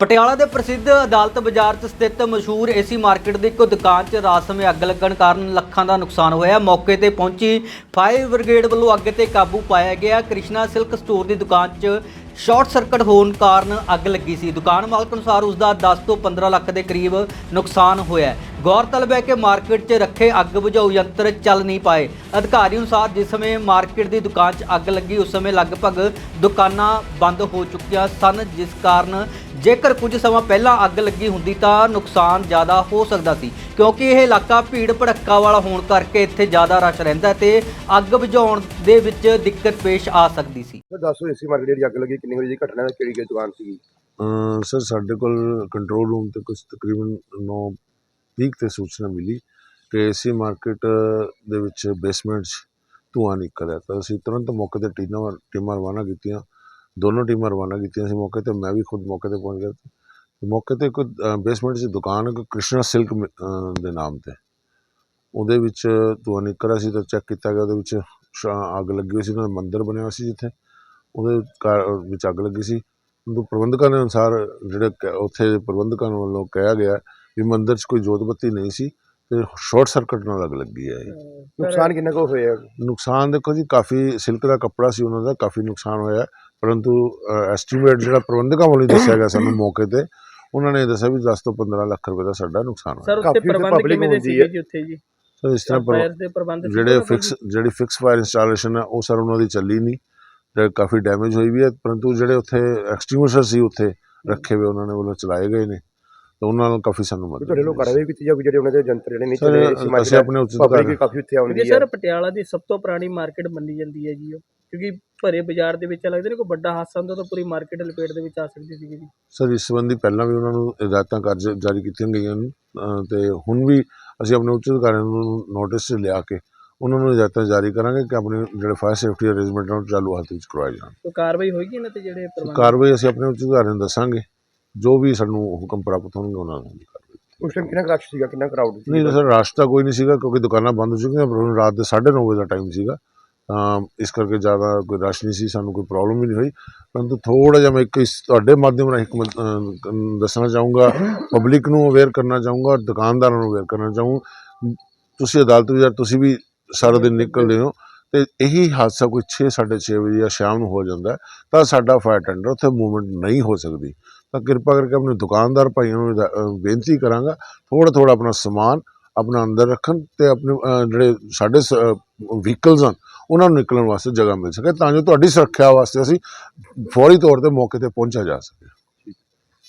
ਪਟਿਆਲਾ ਦੇ ਪ੍ਰਸਿੱਧ ਅਦਾਲਤ ਬਾਜ਼ਾਰ 'ਚ ਸਥਿਤ ਮਸ਼ਹੂਰ ਏਸੀ ਮਾਰਕੀਟ ਦੀ ਇੱਕ ਦੁਕਾਨ 'ਚ ਰਾਤ ਸਮੇਂ ਅੱਗ ਲੱਗਣ ਕਾਰਨ ਲੱਖਾਂ ਦਾ ਨੁਕਸਾਨ ਹੋਇਆ। ਮੌਕੇ ਤੇ ਪਹੁੰਚੀ ਫਾਇਰ ਬ੍ਰਿਗੇਡ ਵੱਲੋਂ ਅੱਗ ਤੇ ਕਾਬੂ ਪਾਇਆ ਗਿਆ। ਕ੍ਰਿਸ਼ਨਾ ਸਿਲਕ ਸਟੋਰ ਦੀ ਦੁਕਾਨ 'ਚ ਸ਼ਾਰਟ ਸਰਕਟ ਹੋਣ ਕਾਰਨ ਅੱਗ ਲੱਗੀ ਸੀ। ਦੁਕਾਨ ਮਾਲਕ ਅਨੁਸਾਰ ਉਸ ਦਾ 10 ਤੋਂ 15 ਲੱਖ ਦੇ ਕਰੀਬ ਨੁਕਸਾਨ ਹੋਇਆ ਗੌਰਤਲਬ ਹੈ ਕਿ ਮਾਰਕੀਟ 'ਚ ਰੱਖੇ ਅੱਗ ਬੁਝਾਊ ਯੰਤਰ ਚੱਲ ਨਹੀਂ ਪਾਏ। ਅਧਿਕਾਰੀ ਅਨੁਸਾਰ ਜਿਸ ਸਮੇਂ ਮਾਰਕੀਟ ਦੀ ਦੁਕਾਨ 'ਚ ਅੱਗ ਲੱਗੀ, ਉਸ ਸਮੇਂ ਲਗਭਗ ਦੁਕਾਨਾਂ ਬੰਦ ਹੋ ਚੁੱਕੀਆਂ ਸਨ, ਜਿਸ ਕਾਰਨ ਜੇਕਰ ਕੁਝ ਸਮਾਂ ਪਹਿਲਾਂ ਅੱਗ ਲੱਗੀ ਹੁੰਦੀ ਤਾਂ ਨੁਕਸਾਨ ਜ਼ਿਆਦਾ ਹੋ ਸਕਦਾ ਸੀ ਕਿਉਂਕਿ ਇਹ ਇਲਾਕਾ ਭੀੜ ਭੜੱਕਾ ਵਾਲਾ ਹੋਣ ਕਰਕੇ ਇੱਥੇ ਜ਼ਿਆਦਾ ਰਸ਼ ਰਹਿੰਦਾ ਤੇ ਅੱਗ ਬੁਝਾਉਣ ਦੇ ਵਿੱਚ ਦਿੱਕਤ ਪੇਸ਼ ਆ ਸਕਦੀ ਸੀ। ਸਰ ਦੱਸੋ ਏਸੀ ਮਾਰਕੀਟ ਜਿਹੜੀ ਅੱਗ ਲੱਗੀ ਕਿੰਨੀ ਵਜੇ ਦੀ ਘਟਨਾ ਹੈ ਕਿਹੜੀ ਕਿਹੜੀ ਦੁਕਾਨ ਸੀਗੀ? ਸਰ ਸਾਡੇ ਕੋਲ ਕੰਟਰੋਲ ਰੂਮ ਤੇ ਕੁਝ ਤਕਰੀਬਨ 9 ਵੀਕ ਤੇ ਸੂਚਨਾ ਮਿਲੀ ਕਿ ਏਸੀ ਮਾਰਕੀਟ ਦੇ ਵਿੱਚ ਬੇਸਮੈਂਟ 'ਚ ਧੂੰਆਂ ਨਿਕਲ ਰਿਹਾ ਤਾਂ ਅਸੀਂ ਤੁਰੰਤ ਮੌਕੇ ਤੇ ਟੀਮਾਂ ਟੀਮਾਂ ਰਵਾਨਾ ਕੀਤੀਆਂ। ਦੋਨੋਂ ਟੀਮਾਂ ਰਵਾਨਾ ਕੀਤੀਆਂ ਸੀ ਮੌਕੇ ਤੇ ਮੈਂ ਵੀ ਖੁਦ ਮੌਕੇ ਤੇ ਪਹੁੰਚ ਗਿਆ ਮੌਕੇ ਤੇ ਇੱਕ ਬੇਸਮੈਂਟ 'ਚ ਦੁਕਾਨ ਹੈ ਕ੍ਰਿਸ਼ਨਾ ਸਿਲਕ ਦੇ ਨਾਮ ਤੇ। ਉਹਦੇ ਵਿੱਚ ਧੂੰਆਂ ਨਿਕਲ ਰਿਹਾ ਸੀ ਤਾਂ ਚੈੱਕ ਕੀਤਾ ਗਿਆ ਉਹਦੇ ਵਿੱਚ ਅੱਗ ਲੱਗੀ ਹੋਈ ਸੀ ਉਹਨਾਂ ਦਾ ਮੰਦਿਰ ਬਣਿਆ ਹੋਇਆ ਸੀ ਜਿੱਥੇ। ਉਹਦੇ ਵਿੱਚ ਅੱਗ ਲੱਗੀ ਸੀ। ਪਰੰਤੂ ਪ੍ਰਬੰਧਕਾਂ ਦੇ ਅਨੁਸਾਰ ਜਿਹੜੇ ਉੱਥੇ ਪ੍ਰਬੰਧਕਾਂ ਵੱਲੋਂ ਕਿਹਾ ਗਿਆ ਵੀ ਮੰਦਿਰ 'ਚ ਕੋਈ ਜੋਤ ਬੱਤੀ ਨਹੀਂ ਸੀ ਤੇ ਸ਼ਾਰਟ ਸਰਕਟ ਨਾਲ ਅੱਗ ਲੱਗੀ ਹੈ। ਨੁਕਸਾਨ ਕਿੰਨਾ ਕੁ ਹੋਇਆ? ਨੁਕਸਾਨ ਦੇਖੋ ਜੀ ਕਾਫੀ ਸਿਲਕ ਦਾ ਕੱਪੜਾ ਸੀ ਉਹਨਾਂ ਦਾ ਕਾਫੀ ਨੁਕਸਾਨ ਹੋਇਆ। ਪਰੰਤੂ ਐਸਟੀਮੇਟ ਜਿਹੜਾ ਪ੍ਰਬੰਧਕਾਂ ਵੱਲੋਂ ਦੱਸਿਆ ਗਿਆ ਸਾਨੂੰ ਮੌਕੇ ਤੇ ਉਹਨਾਂ ਨੇ ਦੱਸਿਆ ਵੀ 10 ਤੋਂ 15 ਲੱਖ ਰੁਪਏ ਦਾ ਸਾਡਾ ਨੁਕਸਾਨ ਹੋਇਆ। ਸਰ ਉੱਥੇ ਪ੍ਰਬੰਧ ਕਿਵੇਂ ਦੇ ਸੀਗੇ। ਜੀ ਉੱਥੇ ਜੀ? ਸਰ ਇਸ ਤਰ੍ਹਾਂ ਜਿਹੜੇ ਫਿਕਸ ਜਿਹੜੀ ਫਿਕਸ ਫਾਇਰ ਇੰਸਟਾਲੇਸ਼ਨ ਹੈ ਉਹ ਸਰ ਉਹਨਾਂ ਦੀ ਚੱਲੀ ਨਹੀਂ। ਤੇ ਕਾਫੀ ਡੈਮੇਜ ਹੋਈ ਵੀ ਹੈ ਪਰੰਤੂ ਜਿਹੜੇ ਉੱਥੇ ਐਕਸਟਿੰਗੁਇਸ਼ਰ ਸੀ ਉੱਥੇ ਰੱਖੇ ਹੋਏ ਉਹਨਾਂ ਨੇ ਵੱਲੋਂ ਚਲਾਏ ਗਏ ਨੇ। ਤੇ ਉਹਨਾਂ ਨਾਲ ਕਾਫੀ ਸਾਨੂੰ ਮਦਦ ਤੁਹਾਡੇ ਲੋਕ ਕਾਰਵਾਈ ਕੀਤੀ ਜਾਊਗੀ ਜਿਹੜੇ ਉਹਨਾਂ ਦੇ ਯੰਤਰ ਜਿਹੜੇ ਨਹੀਂ ਚੱਲੇ ਅਸੀਂ ਮਾਰਕੀਟ ਆਪਣੇ ਉੱਚਿਤ ਪਬਲਿਕ ਅਧਿਕਾਰੀ- ਕਾਫੀ ਉੱਥੇ ਆਉਂਦੀ ਕਿਉਂਕਿ ਹੈ। ਸਰ ਪਟਿਆਲਾ ਦੀ ਸਭ ਤੋਂ ਪੁਰਾਣੀ ਮਾਰਕੀਟ ਮੰਨੀ ਜਾਂਦੀ ਹੈ ਜੀ ਉਹ। ਕਿਉਂਕਿ ਭਰੇ ਬਾਜ਼ਾਰ ਦੇ ਵਿੱਚ ਲੱਗਦਾ ਨਹੀਂ ਕੋਈ ਵੱਡਾ ਹਾਦਸਾ ਹੁੰਦਾ ਤਾਂ ਪੂਰੀ ਮਾਰਕੀਟ ਲਪੇਟ ਦੇ ਵਿੱਚ ਆ ਸਕਦੀ ਸੀਗੀ ਜੀ। ਸਰ ਇਸ ਸੰਬੰਧੀ ਪਹਿਲਾਂ ਵੀ ਉਹਨਾਂ ਨੂੰ ਹਦਾਇਤਾਂ ਕਰ ਜਾਰੀ ਕੀਤੀਆਂ ਗਈਆਂ ਨੇ ਤੇ ਹੁਣ ਵੀ ਅਸੀਂ ਆਪਣੇ ਉੱਚ ਅਧਿਕਾਰੀਆਂ ਨੂੰ ਨੋਟਿਸ ਲਿਆ ਕੇ ਉਹਨਾਂ ਨੂੰ ਹਦਾਇਤਾਂ ਜਾਰੀ ਕਰਾਂਗੇ ਕਿ ਆਪਣੇ ਜਿਹੜੇ ਫਾਇਰ ਸੇਫਟੀ ਅਰੇਂਜਮੈਂਟ ਨੂੰ ਚਾਲੂ ਹਾਲਤ ਵਿੱਚ ਕਰਵਾਏ ਜਾਣ। ਕੋਈ ਕਾਰਵਾਈ ਹੋਏਗੀ ਇਹਨਾਂ ਤੇ ਜਿਹੜੇ ਪ੍ਰਬੰਧ? ਕਾਰਵਾਈ ਅਸੀਂ ਆਪਣੇ ਉੱਚ ਅਧਿਕਾਰੀਆਂ ਨੂੰ ਦੱਸਾਂਗੇ ਜੋ ਵੀ ਸਾਨੂੰ ਹੁਕਮ ਪ੍ਰਾਪਤ ਹੋਣਗੇ ਉਹਨਾਂ ਨੂੰ ਉਸ ਟਾਈਮ ਕਿੰਨਾ ਰਸ਼ ਸੀਗਾ ਕਿੰਨਾ ਕਰਾਊਡ ਸੀ? ਨਹੀਂ ਸਰ ਰਸ਼ ਤਾਂ ਕੋਈ ਨਹੀਂ ਸੀਗਾ ਕਿਉਂਕਿ ਦੁਕਾਨਾਂ ਬੰਦ ਹੋ ਚੁੱਕੀਆਂ ਪਰ ਰਾਤ ਦੇ 9:30 ਵਜੇ ਦਾ ਟਾਈਮ ਸੀਗਾ। ਤਾਂ ਇਸ ਕਰਕੇ ਜ਼ਿਆਦਾ ਕੋਈ ਰਸ਼ ਨਹੀਂ ਸੀ, ਸਾਨੂੰ ਕੋਈ ਪ੍ਰੋਬਲਮ ਵੀ ਨਹੀਂ ਹੋਈ। ਪਰੰਤੂ ਥੋੜਾ ਜਿਹਾ ਮੈਂ ਇੱਕ ਇਸ ਤੁਹਾਡੇ ਮਾਧਿਅਮ ਰਾਹੀਂ ਦੱਸਣਾ ਚਾਹੂੰਗਾ ਪਬਲਿਕ ਨੂੰ ਅਵੇਅਰ ਕਰਨਾ ਚਾਹੂੰਗਾ ਔਰ ਦੁਕਾਨਦਾਰਾਂ ਨੂੰ ਅਵੇਅਰ ਕਰਨਾ ਚਾਹੂੰ। ਤੁਸੀਂ ਅਦਾਲਤ ਵਿੱਚ ਤੁਸੀਂ ਵੀ ਸਾਰਾ ਦਿਨ ਨਿਕਲਦੇ ਹੋ ਤੇ ਇਹੀ ਹਾਦਸਾ ਕੋਈ 6 6:30 ਵਜੇ ਜਾਂ ਸ਼ਾਮ ਨੂੰ ਹੋ ਜਾਂਦਾ ਤਾਂ ਸਾਡਾ ਫਾਇਰ ਟੈਂਡਰ ਉੱਥੇ ਮੂਵਮੈਂਟ ਨਹੀਂ ਹੋ ਸਕਦੀ। ਤਾਂ ਕਿਰਪਾ ਕਰਕੇ ਆਪਣੇ ਦੁਕਾਨਦਾਰ ਭਾਈਆਂ ਨੂੰ ਬੇਨਤੀ ਕਰਾਂਗਾ ਥੋੜਾ ਥੋੜਾ ਆਪਣਾ ਸਮਾਨ ਆਪਣਾ ਅੰਦਰ ਰੱਖਣ ਤੇ ਆਪਣੇ ਜਿਹੜੇ ਸਾਡੇ ਵਹੀਕਲਸ ਹਨ, ਉਹਨਾਂ ਨੂੰ ਨਿਕਲਣ ਵਾਸਤੇ ਜਗ੍ਹਾ ਮਿਲ ਸਕੇ, ਤਾਂ ਜੋ ਤੁਹਾਡੀ ਸੁਰੱਖਿਆ ਵਾਸਤੇ ਅਸੀਂ ਫੌਰੀ ਤੌਰ ਤੇ ਮੌਕੇ ਤੇ ਪਹੁੰਚਿਆ ਜਾ ਸਕੇ।